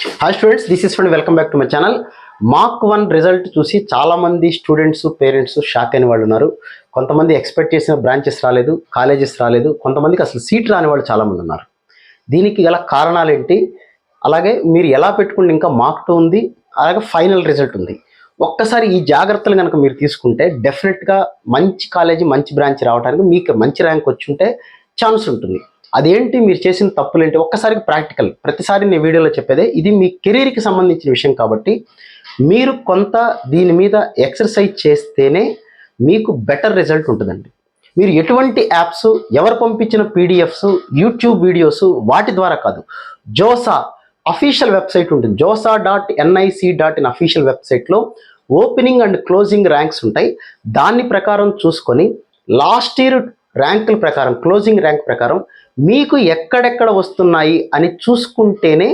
Hi students this is friend welcome back to my channel mark one result చూసి చాలామంది students parents shock అయిన వాళ్ళు ఉన్నారు. కొంతమంది ఎక్స్పెక్ట్ చేసిన బ్రాంచెస్ రాలేదు కాలేజెస్ రాలేదు కొంతమందికి అసలు సీట్ రాని వాళ్ళు చాలామంది ఉన్నారు. దీనికి గల కారణాలు ఏంటి? అలాగే మీరు ఎలా పెట్టుకుంటే ఇంకా మార్క్ టూ ఉంది అలాగే ఫైనల్ రిజల్ట్ ఉంది. ఒక్కసారి ఈ జాగ్రత్తలు కనుక మీరు తీసుకుంటే డెఫినెట్గా మంచి కాలేజీ మంచి బ్రాంచ్ రావడానికి మీకు మంచి ర్యాంక్ వచ్చి ఉంటే ఛాన్స్ ఉంటుంది. అదేంటి మీరు చేసిన తప్పులు ఏంటి ఒక్కసారికి ప్రాక్టికల్. ప్రతిసారి నేను వీడియోలో చెప్పేదే ఇది మీ కెరీర్కి సంబంధించిన విషయం కాబట్టి మీరు కొంత దీని మీద ఎక్సర్సైజ్ చేస్తేనే మీకు బెటర్ రిజల్ట్ ఉంటుందండి. మీరు ఎటువంటి యాప్స్ ఎవరు పంపించిన పీడిఎఫ్స్ యూట్యూబ్ వీడియోస్ వాటి ద్వారా కాదు. జోసా అఫీషియల్ వెబ్సైట్ ఉంటుంది. JoSAA dot NIC dot in official వెబ్సైట్లో ఓపెనింగ్ అండ్ క్లోజింగ్ ర్యాంక్స్ ఉంటాయి. దాని ప్రకారం చూసుకొని లాస్ట్ ఇయర్ ర్యాంకుల ప్రకారం క్లోజింగ్ ర్యాంక్ ప్రకారం మీకు ఎక్కడెక్కడ వస్తున్నాయి అని చూసుకుంటేనే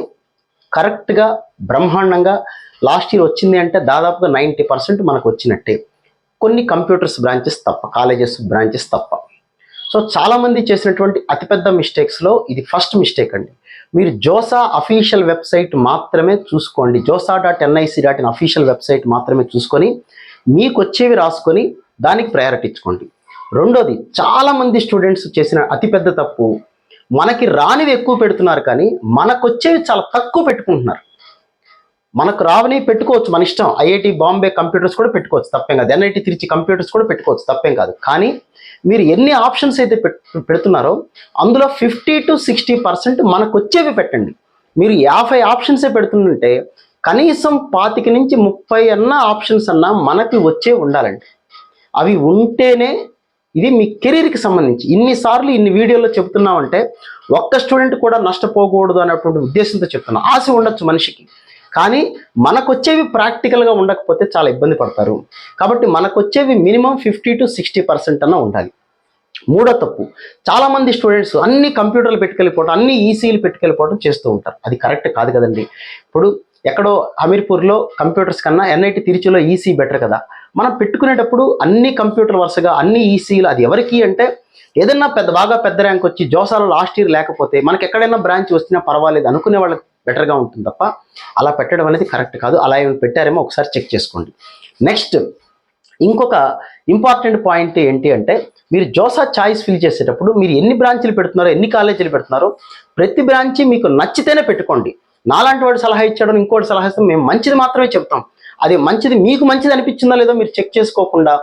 కరెక్ట్గా బ్రహ్మాండంగా లాస్ట్ ఇయర్ వచ్చింది అంటే దాదాపుగా నైంటీ పర్సెంట్ మనకు వచ్చినట్టే. కొన్ని కంప్యూటర్స్ బ్రాంచెస్ తప్ప కాలేజెస్ బ్రాంచెస్ తప్ప. సో చాలామంది చేసినటువంటి అతిపెద్ద మిస్టేక్స్లో ఇది ఫస్ట్ మిస్టేక్ అండి. మీరు జోసా అఫీషియల్ వెబ్సైట్ మాత్రమే చూసుకోండి. JoSAA dot NIC dot in official website మాత్రమే చూసుకొని మీకు వచ్చేవి రాసుకొని దానికి ప్రయారిటీ ఇచ్చుకోండి. రెండోది చాలామంది స్టూడెంట్స్ చేసిన అతిపెద్ద తప్పు మనకి రానివి ఎక్కువ పెడుతున్నారు కానీ మనకు వచ్చేవి చాలా తక్కువ పెట్టుకుంటున్నారు. మనకు రావని పెట్టుకోవచ్చు మన ఇష్టం. ఐఐటి బాంబే కంప్యూటర్స్ కూడా పెట్టుకోవచ్చు తప్పేం కాదు. ఎన్ఐటి తిరిచి కంప్యూటర్స్ కూడా పెట్టుకోవచ్చు తప్పేం కాదు. కానీ మీరు ఎన్ని ఆప్షన్స్ అయితే పెడుతున్నారో అందులో ఫిఫ్టీ టు సిక్స్టీ పర్సెంట్ మనకు వచ్చేవి పెట్టండి. మీరు యాభై ఆప్షన్సే పెడుతుంటే కనీసం పాతిక నుంచి ముప్పై అన్న ఆప్షన్స్ అన్నా మనకి వచ్చే ఉండాలండి. అవి ఉంటేనే ఇది మీ కెరీర్కి సంబంధించి. ఇన్నిసార్లు ఇన్ని వీడియోలో చెప్తున్నామంటే ఒక్క స్టూడెంట్ కూడా నష్టపోకూడదు అనేటువంటి ఉద్దేశంతో చెప్తున్నాం. ఆశ ఉండొచ్చు మనిషికి. కానీ మనకొచ్చేవి ప్రాక్టికల్గా ఉండకపోతే చాలా ఇబ్బంది పడతారు. కాబట్టి మనకొచ్చేవి minimum fifty to sixty percent అన్న ఉండాలి. మూడో తప్పు. చాలామంది స్టూడెంట్స్ అన్ని కంప్యూటర్లు పెట్టుకెళ్ళిపోవడం అన్ని ఈసీలు పెట్టుకెళ్ళిపోవడం చేస్తూ ఉంటారు. అది కరెక్ట్ కాదు కదండి. ఇప్పుడు ఎక్కడో హమీర్పూర్లో కంప్యూటర్స్ కన్నా ఎన్ఐటి తిరుచిలో ఈసీ బెటర్ కదా. మనం పెట్టుకునేటప్పుడు అన్ని కంప్యూటర్ వరుసగా అన్ని ఈసీలు అది ఎవరికి అంటే ఏదన్నా పెద్ద బాగా పెద్ద ర్యాంక్ వచ్చి జోసాలో లాస్ట్ ఇయర్ లేకపోతే మనకి ఎక్కడైనా బ్రాంచ్ వచ్చినా పర్వాలేదు అనుకునే వాళ్ళకి బెటర్గా ఉంటుంది తప్ప అలా పెట్టడం అనేది కరెక్ట్ కాదు. అలా ఏమైనా పెట్టారేమో ఒకసారి చెక్ చేసుకోండి. నెక్స్ట్ ఇంకొక ఇంపార్టెంట్ పాయింట్ ఏంటి అంటే మీరు జోసా చాయిస్ ఫిల్ చేసేటప్పుడు మీరు ఎన్ని బ్రాంచీలు పెడుతున్నారో ఎన్ని కాలేజీలు పెడుతున్నారో ప్రతి బ్రాంచి మీకు నచ్చితేనే పెట్టుకోండి. నాలాంటి వాడు సలహా ఇచ్చాడు ఇంకోటి సలహా ఇస్తాం మేము మంచిది మాత్రమే చెప్తాం అది మంచిది మీకు మంచిది అనిపించిందా లేదో మీరు చెక్ చేసుకోకుండా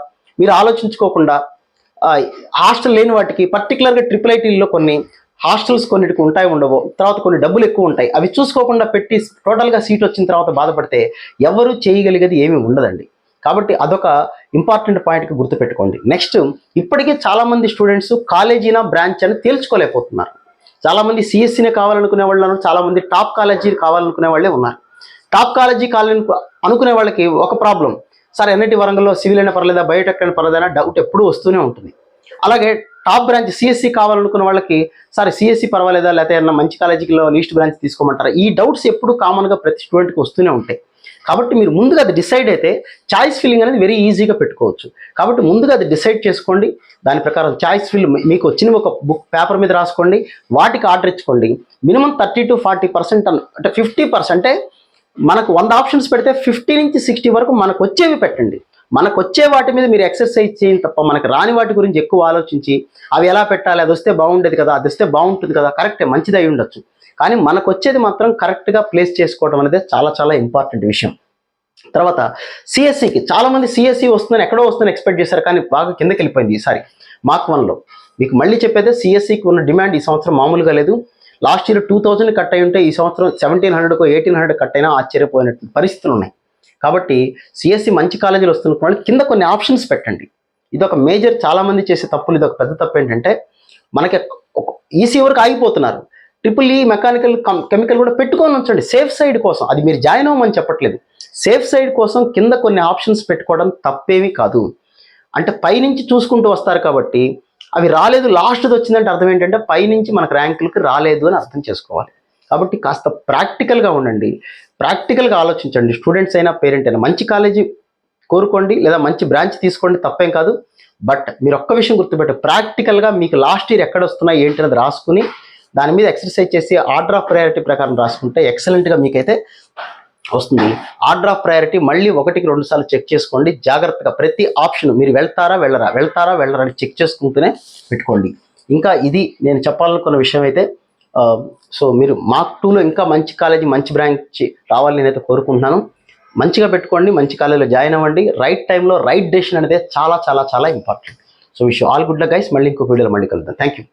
మీరు ఆలోచించుకోకుండా హాస్టల్ లేని వాటికి పర్టికులర్గా ట్రిపుల్ ఐటీల్లో కొన్ని హాస్టల్స్ కొన్నిటికి ఉంటాయి ఉండవు. తర్వాత కొన్ని డబ్బులు ఎక్కువ ఉంటాయి. అవి చూసుకోకుండా పెట్టి టోటల్గా సీట్ వచ్చిన తర్వాత బాధపడితే ఎవరు చేయగలిగేది ఏమీ ఉండదండి. కాబట్టి అదొక ఇంపార్టెంట్ పాయింట్కి గుర్తుపెట్టుకోండి. నెక్స్ట్ ఇప్పటికే చాలామంది స్టూడెంట్స్ కాలేజీనా బ్రాంచ్ అని తేల్చుకోలేకపోతున్నారు. చాలామంది సిఎస్సీనే కావాలనుకునే వాళ్ళు చాలామంది టాప్ కాలేజీ కావాలనుకునే వాళ్ళే ఉన్నారు. టాప్ కాలేజీ కావాలని అనుకునే వాళ్ళకి ఒక ప్రాబ్లం సార్ ఎన్ఐటి వరంగల్లో సివిల్ అయినా పర్లేదా బయోటెక్ అయినా పర్లేదా డౌట్ ఎప్పుడూ వస్తూనే ఉంటుంది. అలాగే టాప్ బ్రాంచ్ సిఎస్సి కావాలనుకున్న వాళ్ళకి సరే సిఎస్సి పర్వాలేదా లేకపోతే ఏమన్నా మంచి కాలేజీలో లీస్ట్ బ్రాంచ్ తీసుకోమంటారా? ఈ డౌట్స్ ఎప్పుడు కామన్గా ప్రతి స్టూడెంట్కి వస్తూనే ఉంటాయి. కాబట్టి మీరు ముందుగా అది డిసైడ్ అయితే చాయిస్ ఫిల్లింగ్ అనేది వెరీ ఈజీగా పెట్టుకోవచ్చు. కాబట్టి ముందుగా అది డిసైడ్ చేసుకోండి. దాని ప్రకారం చాయిస్ ఫిల్ మీకు వచ్చిన ఒక బుక్ పేపర్ మీద రాసుకోండి. వాటికి ఆర్డర్ ఇచ్చుకోండి. Minimum thirty to forty percent అంటే ఫిఫ్టీ పర్సెంటే మనకు వంద ఆప్షన్స్ పెడితే ఫిఫ్టీ నుంచి సిక్స్టీ వరకు మనకు వచ్చేవి పెట్టండి. మనకు వచ్చే వాటి మీద మీరు ఎక్సర్సైజ్ చేయండి తప్ప మనకు రాని వాటి గురించి ఎక్కువ ఆలోచించి అవి ఎలా పెట్టాలి అది వస్తే బాగుండేది కదా అది వస్తే బాగుంటుంది కదా కరెక్టే మంచిది అయి ఉండొచ్చు. కానీ మనకు వచ్చేది మాత్రం కరెక్ట్గా ప్లేస్ చేసుకోవడం అనేది చాలా చాలా ఇంపార్టెంట్ విషయం. తర్వాత సిఎస్సికి చాలామంది సిఎస్సి వస్తుందని ఎక్కడో వస్తుందని ఎక్స్పెక్ట్ చేశారు కానీ బాగా కిందకి వెళ్ళిపోయింది ఈసారి. మార్క్ వన్లో మీకు మళ్ళీ చెప్పేదే సిఎస్సికి ఉన్న డిమాండ్ ఈ సంవత్సరం మామూలుగా లేదు. Last year two thousand cut అయి ఉంటే ఈ సంవత్సరం సెవెంటీన్ హండ్రెడ్కో ఎయిటీన్ హండ్రెడ్ కట్ అయినా ఆశ్చర్యపోయినట్టు పరిస్థితులు ఉన్నాయి. కాబట్టి సిఎస్సి మంచి కాలేజీలు వస్తున్న వాళ్ళు కింద కొన్ని ఆప్షన్స్ పెట్టండి. ఇది ఒక మేజర్ చాలామంది చేసే తప్పులు ఇది ఒక పెద్ద తప్పు ఏంటంటే మనకి ఈసీ వరకు ఆగిపోతున్నారు. ట్రిపుల్ ఈ మెకానికల్ కెమికల్ కూడా పెట్టుకొని ఉంచండి. సేఫ్ సైడ్ కోసం. అది మీరు జాయిన్ అవ్వమని చెప్పట్లేదు. సేఫ్ సైడ్ కోసం కింద కొన్ని ఆప్షన్స్ పెట్టుకోవడం తప్పేమీ కాదు. అంటే పైనుంచి చూసుకుంటూ వస్తారు కాబట్టి అవి రాలేదు లాస్ట్ది వచ్చిందంటే అర్థం ఏంటంటే పైనుంచి మనకు ర్యాంకులకి రాలేదు అని అర్థం చేసుకోవాలి. కాబట్టి కాస్త ప్రాక్టికల్గా ఉండండి. ప్రాక్టికల్గా ఆలోచించండి. స్టూడెంట్స్ అయినా పేరెంట్ అయినా మంచి కాలేజీ కోరుకోండి లేదా మంచి బ్రాంచ్ తీసుకోండి తప్పేం కాదు. బట్ మీరు ఒక్క విషయం గుర్తుపెట్టు ప్రాక్టికల్గా మీకు లాస్ట్ ఇయర్ ఎక్కడ వస్తున్నాయి ఏంటి అనేది రాసుకుని దాని మీద ఎక్సర్సైజ్ చేసి ఆర్డర్ ఆఫ్ ప్రయారిటీ ప్రకారం రాసుకుంటే ఎక్సలెంట్గా మీకైతే వస్తుంది. ఆర్డర్ ఆఫ్ ప్రయారిటీ మళ్ళీ ఒకటికి రెండు సార్లు చెక్ చేసుకోండి. జాగ్రత్తగా ప్రతి ఆప్షన్ మీరు వెళ్తారా వెళ్ళరా? వెళ్తారా వెళ్ళరా అని చెక్ చేసుకుంటూనే పెట్టుకోండి. ఇంకా ఇది నేను చెప్పాలనుకున్న విషయం అయితే Um, సో మీరు మార్క్ టూలో ఇంకా మంచి కాలేజీ మంచి బ్రాంచ్ రావాలని నేనైతే కోరుకుంటున్నాను. మంచిగా పెట్టుకోండి మంచి కాలేజీలో జాయిన్ అవ్వండి. రైట్ టైంలో రైట్ డెసిషన్ అనేది చాలా చాలా చాలా ఇంపార్టెంట్ సో విషయం ఆల్ గుడ్ గైస్ మళ్ళీ ఇంకో వీడియోలో మళ్ళీ కలుద్దాం. Thank you